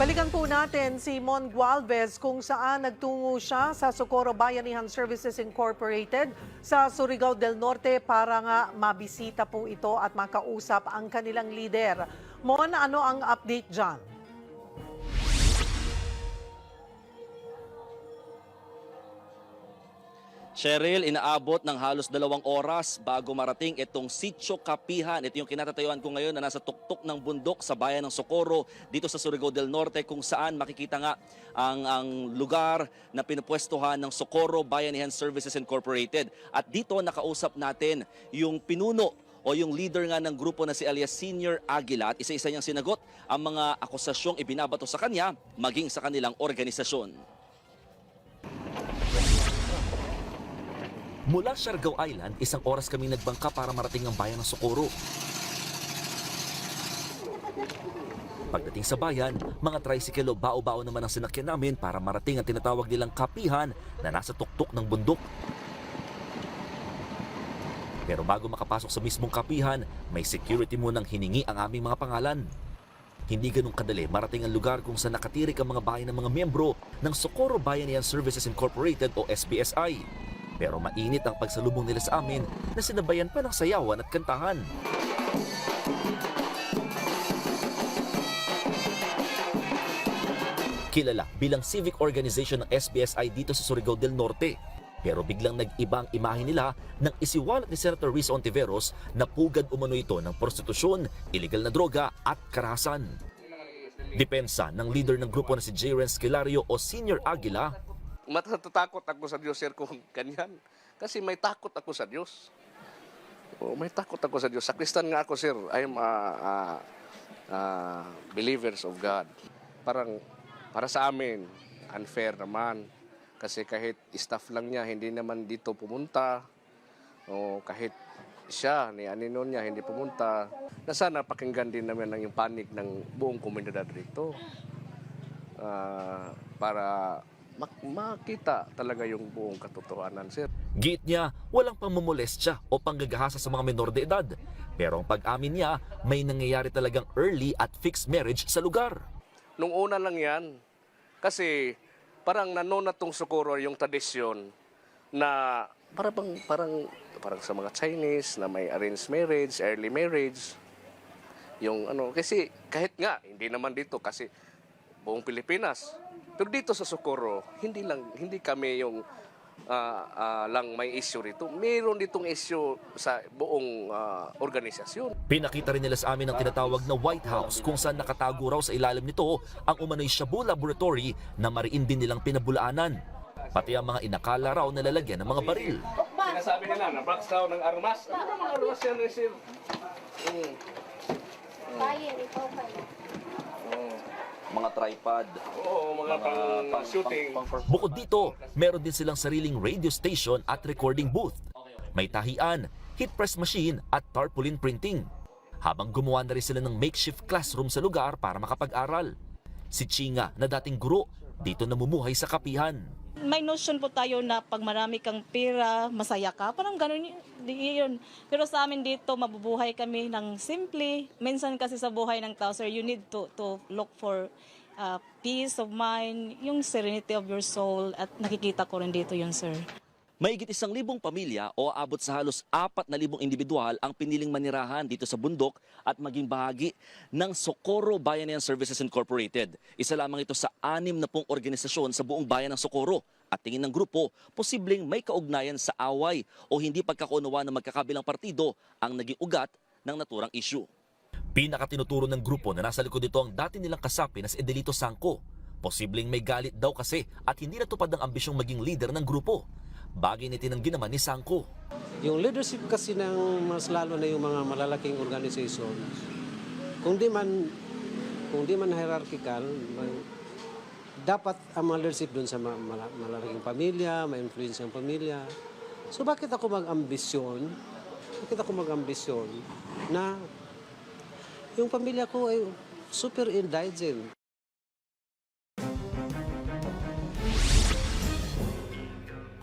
Balikan po natin si Mon Gualvez kung saan nagtungo siya sa Socorro Bayanihan Services Incorporated sa Surigao del Norte para nga mabisita po ito at makausap ang kanilang leader. Mon, ano ang update dyan? Cheryl, inaabot ng halos dalawang oras bago marating itong Sitio Kapihan. Ito yung kinatatayuan ko ngayon na nasa tuktok ng bundok sa bayan ng Socorro dito sa Surigao del Norte kung saan makikita nga ang, ang lugar na pinupwestuhan ng Socorro Bayanihan Services Incorporated. At dito nakausap natin yung pinuno o yung leader nga ng grupo na si alias Senior Aguila at isa-isa niyang sinagot ang mga akusasyong ibinabato sa kanya maging sa kanilang organisasyon. Mula Siargao Island, isang oras kami nagbangka para marating ang bayan ng Socorro. Pagdating sa bayan, mga tricycle o bao-bao naman ang sinakyan namin para marating ang tinatawag nilang kapihan na nasa tuktok ng bundok. Pero bago makapasok sa mismong kapihan, may security munang hiningi ang aming mga pangalan. Hindi ganun kadali marating ang lugar kung saan nakatirik ang mga bayan ng mga miyembro ng Socorro Bayanihan Services Incorporated o SBSI. Pero mainit ang pagsalubong nila sa amin na sinabayan pa ng sayawan at kantahan. Kilala bilang civic organization ng SBSI dito sa Surigao del Norte. Pero biglang nag-iba ang imahe nila nang isiwalat ni Senator Riz Ontiveros na pugad umano ito ng prostitusyon, illegal na droga at karahasan. Depensa ng leader ng grupo na si J. Renz Kilario o Senior Aguila Matatakot ako sa Diyos, sir, kung ganyan. Kasi may takot ako sa Diyos. Oh, may takot ako sa Diyos. Sa Kristan nga ako, sir. I am a, a, a believers of God. Parang, para sa amin, unfair naman. Kasi kahit staff lang niya, hindi naman dito pumunta. O kahit siya, ni Anino niya, hindi pumunta. Na sana pakinggan din naman ng yung panig ng buong komunidad rito. Ah, para mak- makita talaga yung buong katotohanan, sir. Giit niya, walang pamumolestya o panggagahasa sa mga menor de edad. Pero ang pag-amin niya, may nangyayari talagang early at fixed marriage sa lugar. Nung una lang yan, kasi parang nanona tong sukuro yung tradisyon na para bang parang parang sa mga Chinese na may arranged marriage, early marriage. Yung ano kasi kahit nga hindi naman dito kasi buong Pilipinas. Pero dito sa Socorro, hindi lang hindi kami yung ah, ah, lang may issue rito. Meron ditong issue sa buong ah, organisasyon. Pinakita rin nila sa amin ang tinatawag na White House kung saan nakatago raw sa ilalim nito ang umano'y Shabu Laboratory na mariin din nilang pinabulaanan. Pati ang mga inakala raw na lalagyan ng mga baril. Sinasabi nila na box daw ng armas. Ano ba mga armas yan, Receive? Mm. Bayan, ikaw. Mga tripod, Oo, mga pang, pang shooting. Bukod dito, meron din silang sariling radio station at recording booth. May tahian, heat press machine at tarpaulin printing. Habang gumawa na rin sila ng makeshift classroom sa lugar para makapag-aral. Si Chinga na dating guro, dito namumuhay sa kapihan. May notion po tayo na pag marami kang pera, masaya ka. Parang ganun yun. Pero sa amin dito, mabubuhay kami ng simple. Minsan kasi sa buhay ng tao, sir, you need to, to look for uh, peace of mind, yung serenity of your soul. At nakikita ko rin dito yun, sir. Mahigit isang libong pamilya o abot sa halos apat na libong individual ang piniling manirahan dito sa bundok at maging bahagi ng Socorro Bayanihan Services Incorporated. Isa lamang ito sa anim na pong organisasyon sa buong bayan ng Socorro. At tingin ng grupo, posibleng may kaugnayan sa away o hindi pagkakaunawa ng magkakabilang partido ang naging ugat ng naturang issue. Pinakatinuturo ng grupo na nasa likod nito ang dati nilang kasapi na si Edelito Sangko. Posibleng may galit daw kasi at hindi natupad ang ambisyong maging leader ng grupo. Bagay na tinanggi naman ni Sangko. Yung leadership kasi ng mas lalo na yung mga malalaking organizations, kung di man kung di man hierarchical, dapat ang mga leadership doon sa ma- mala- malalaking pamilya, may influence ang pamilya. So bakit ako mag-ambisyon? Bakit ako mag-ambisyon na yung pamilya ko ay super indigent.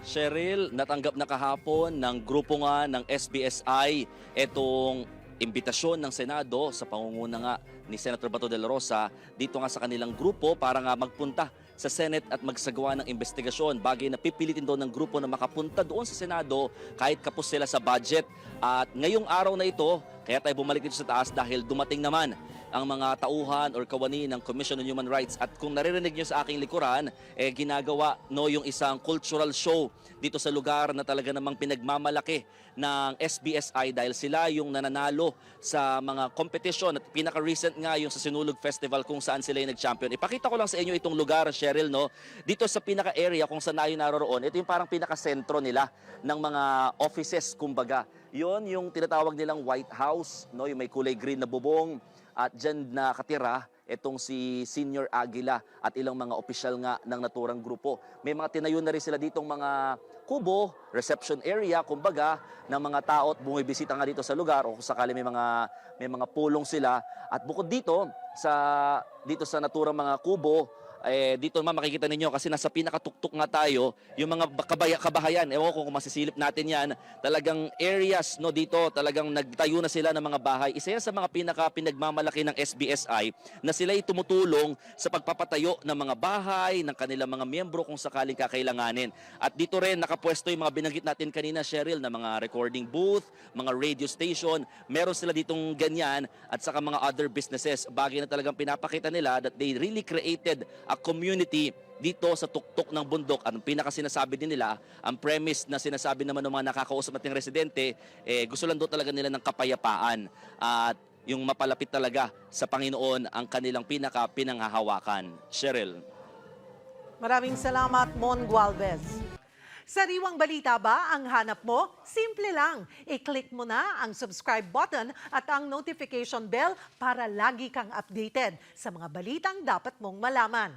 Cheryl, natanggap na kahapon ng grupo nga ng SBSI itong imbitasyon ng Senado sa pangunguna nga ni Senator Bato de la Rosa dito nga sa kanilang grupo para nga magpunta sa Senate at magsagawa ng investigasyon. Bagay na pipilitin doon ng grupo na makapunta doon sa Senado kahit kapos sila sa budget. At ngayong araw na ito, kaya tayo bumalik dito sa taas dahil dumating naman ang mga tauhan or kawani ng Commission on Human Rights. At kung naririnig nyo sa aking likuran, eh, ginagawa no, yung isang cultural show dito sa lugar na talaga namang pinagmamalaki ng SBSI dahil sila yung nananalo sa mga competition at pinaka-recent nga yung sa Sinulog Festival kung saan sila yung nag-champion. Ipakita ko lang sa inyo itong lugar, Cheryl, no? Dito sa pinaka-area kung saan tayo naroroon, ito yung parang pinaka-sentro nila ng mga offices, kumbaga. Yon yung tinatawag nilang White House, no? Yung may kulay green na bubong at dyan nakatira itong si Senior Aguila at ilang mga opisyal nga ng naturang grupo. May mga tinayo na rin sila ditong mga kubo, reception area, kumbaga, ng mga tao at bumibisita nga dito sa lugar o sakali may mga may mga pulong sila. At bukod dito sa dito sa naturang mga kubo, eh, dito naman makikita ninyo kasi nasa pinakatuktok nga tayo, yung mga kabaya, kabahayan, ewan ko kung masisilip natin yan, talagang areas no dito, talagang nagtayo na sila ng mga bahay. Isa yan sa mga pinaka pinagmamalaki ng SBSI na sila'y tumutulong sa pagpapatayo ng mga bahay ng kanilang mga miyembro kung sakaling kakailanganin. At dito rin nakapwesto yung mga binanggit natin kanina, Cheryl, na mga recording booth, mga radio station, meron sila ditong ganyan at saka mga other businesses. Bagay na talagang pinapakita nila that they really created a community dito sa tuktok ng bundok. Ang pinaka sinasabi din nila, ang premise na sinasabi naman ng mga nakakausap nating residente, eh, gusto lang daw talaga nila ng kapayapaan at yung mapalapit talaga sa Panginoon ang kanilang pinaka pinanghahawakan. Cheryl. Maraming salamat, Mon Gualvez. Sariwang balita ba ang hanap mo? Simple lang. I-click mo na ang subscribe button at ang notification bell para lagi kang updated sa mga balitang dapat mong malaman.